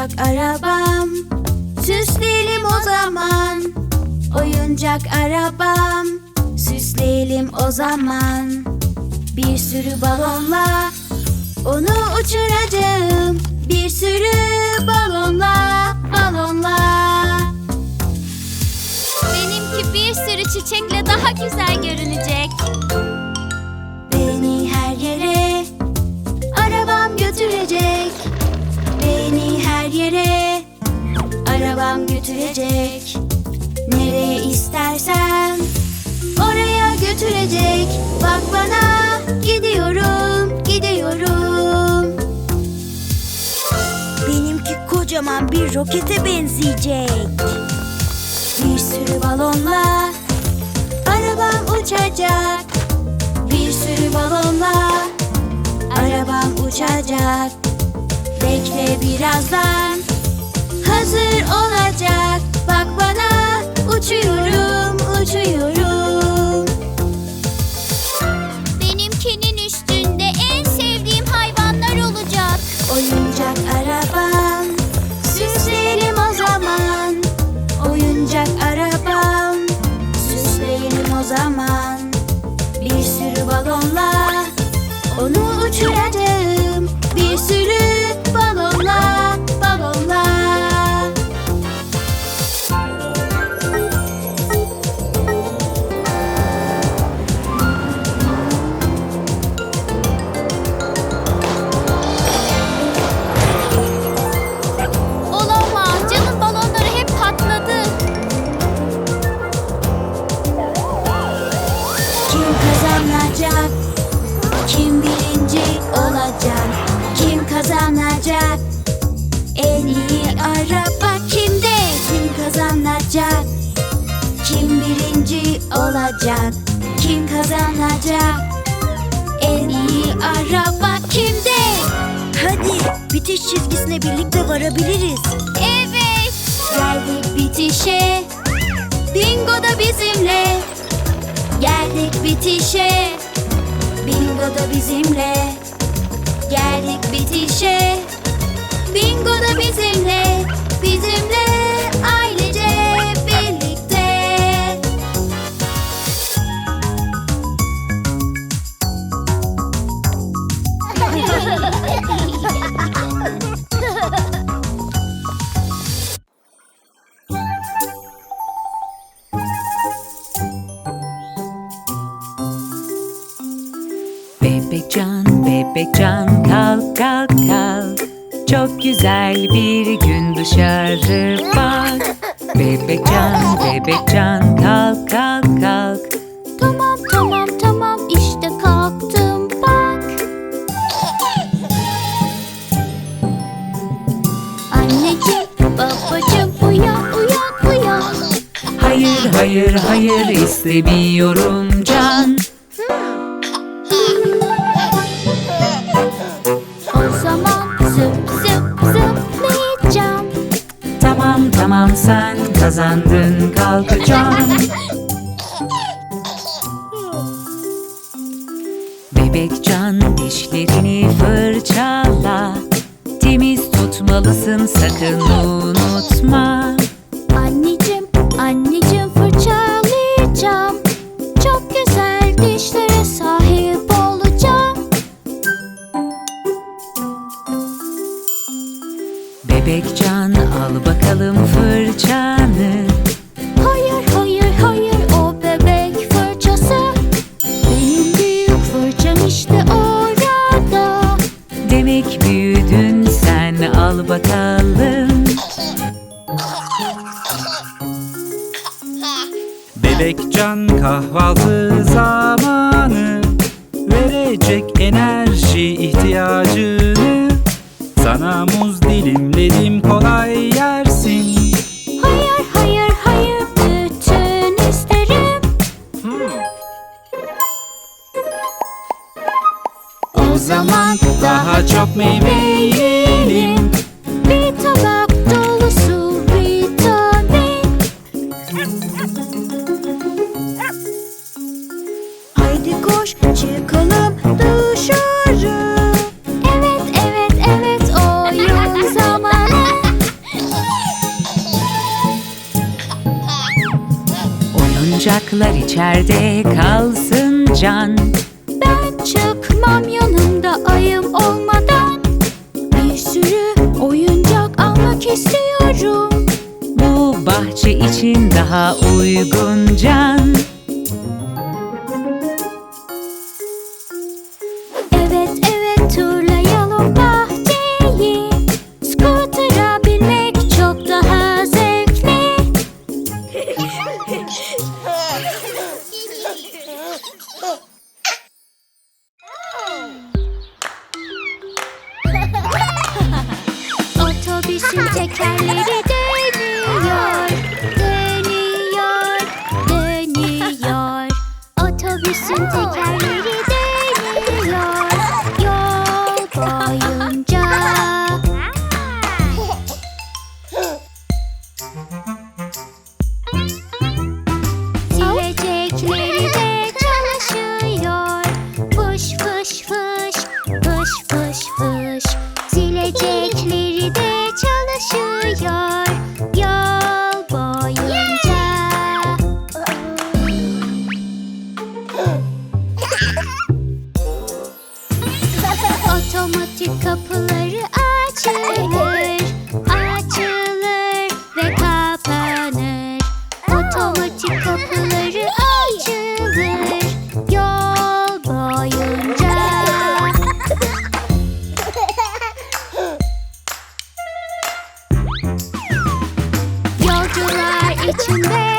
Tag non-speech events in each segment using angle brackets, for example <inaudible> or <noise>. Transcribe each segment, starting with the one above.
arabam. Süsleyelim o zaman. Oyuncak arabam. Süsleyelim o zaman. Bir sürü balonla Onu uçuracağım. Bir sürü balonla Balonla. Benimki bir sürü çiçekle daha güzel görünecek. Beni her yere arabam götürecek. Arabam götürecek. Nereye istersen oraya götürecek. Bak bana gidiyorum, gidiyorum. Benimki kocaman bir rokete benzeyecek. Bir sürü balonla arabam uçacak. Bir sürü balonla arabam uçacak. Bekle birazdan hazır olacak. Bak bana uçuyorum, uçuyorum. Olacak? Kim kazanacak? En iyi araba kimde? Hadi bitiş çizgisine birlikte varabiliriz. Evet. Geldik bitişe Bingo da bizimle Geldik bitişe Bingo da bizimle Geldik bitişe Bingo da bizimle bebekcan kalk kalk kalk Çok güzel bir gün dışarı bak Bebekcan, bebekcan kalk kalk kalk Tamam tamam tamam işte kalktım bak. Anneciğim babacığım uyan uyan uyan. Hayır hayır hayır istemiyorum can kazandın kalkacağım Bebekcan dişlerini fırçala Temiz tutmalısın sakın unutma Anneciğim anneciğim fırçalayacağım. Çok güzel dişlere sahip olacağım. Bebekcan al bakalım fırçanı kahvaltı zamanı Verecek enerji ihtiyacını Sana muz dilimledim kolay yersin. Hayır hayır hayır bütün isterim. O zaman daha çok meyve yiyelim Nerede kalsın can? Ben çıkmam yanımda ayım olmadan. Bir sürü oyuncak almak istiyorum. Bu bahçe için daha uygun can. Evet evet turlayalım bahçeyi. Scooter'a binmek çok daha zevkli. <laughs> tekerleri dönüyor Dönüyor, dönüyor. Otobüsün tekerleri içinde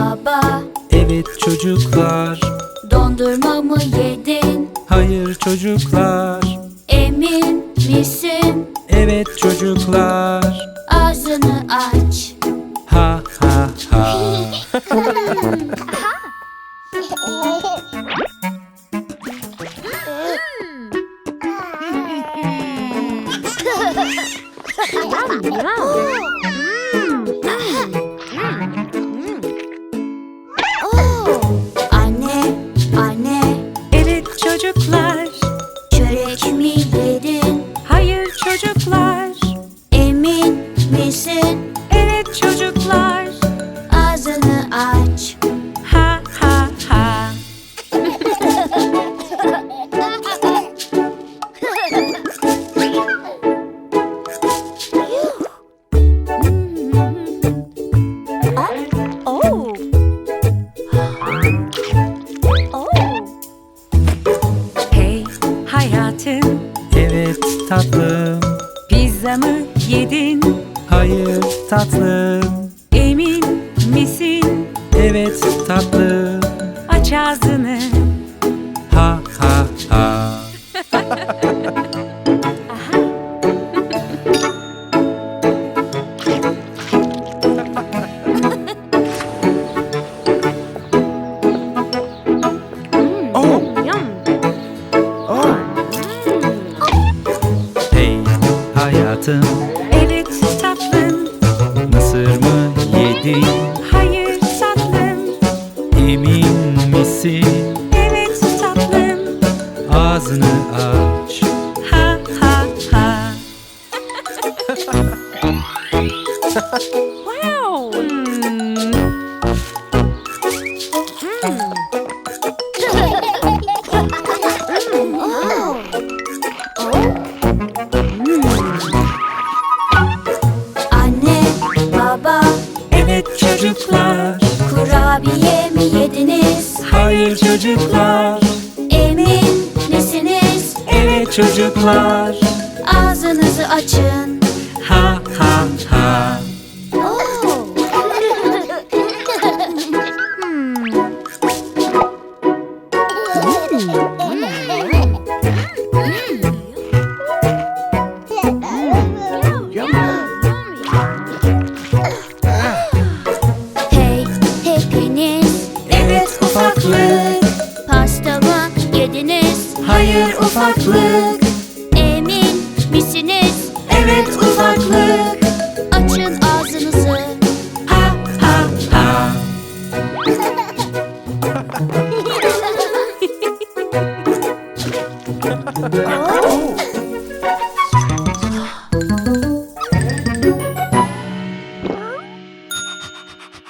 baba? Evet çocuklar. Dondurma mı yedin? Hayır çocuklar. Emin misin? Evet çocuklar. Ağzını aç. Ha ha ha. Yum, yum. hayatım. Evet tatlım. Mısır mı yedin? çanta Hey hepiniz. Evet ufaklık. Pastamı yediniz. Hayır ufaklık. Emin misiniz? Evet